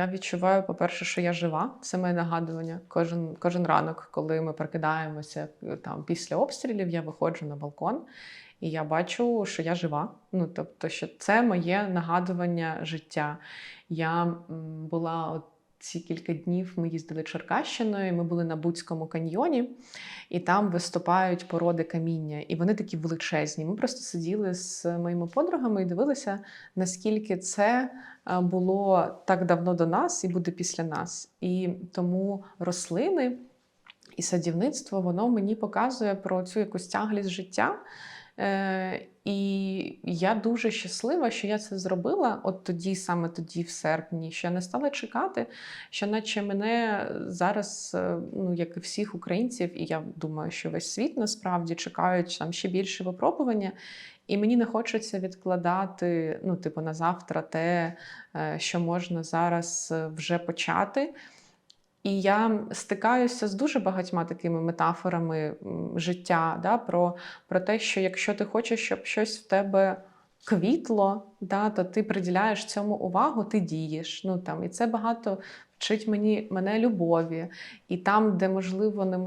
Я відчуваю, по-перше, що я жива. Це моє нагадування. Кожен, кожен ранок, коли ми прокидаємося е, там після обстрілів, я виходжу на балкон і я бачу, що я жива. Ну тобто, що це моє нагадування життя. Я була от ці кілька днів. Ми їздили Черкащиною. Ми були на Буцькому каньйоні, і там виступають породи каміння, і вони такі величезні. Ми просто сиділи з моїми подругами і дивилися, наскільки це е, було так давно до нас і буде після нас. І тому рослини і садівництво воно мені показує про цю якусь тяглість життя. Е, і я дуже щаслива, що я це зробила от тоді, саме тоді, в серпні, що я не стала чекати, що наче мене зараз, е, ну як і всіх українців, і я думаю, що весь світ насправді чекають там ще більше випробування. І мені не хочеться відкладати, ну, типу, на завтра те, е, що можна зараз вже почати. І я стикаюся з дуже багатьма такими метафорами життя, да, про, про те, що якщо ти хочеш, щоб щось в тебе квітло, да, то ти приділяєш цьому увагу, ти дієш. Ну, там, і це багато вчить мені, мене любові. І там, де, можливо, не,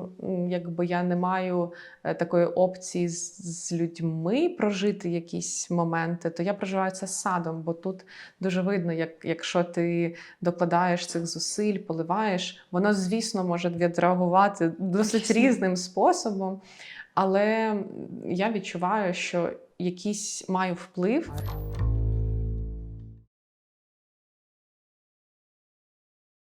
якби я не маю е, такої опції з, з людьми прожити якісь моменти, то я проживаю це з садом, бо тут дуже видно, як, якщо ти докладаєш цих зусиль, поливаєш, воно, звісно, може відреагувати досить різним способом. Але я відчуваю, що якийсь маю вплив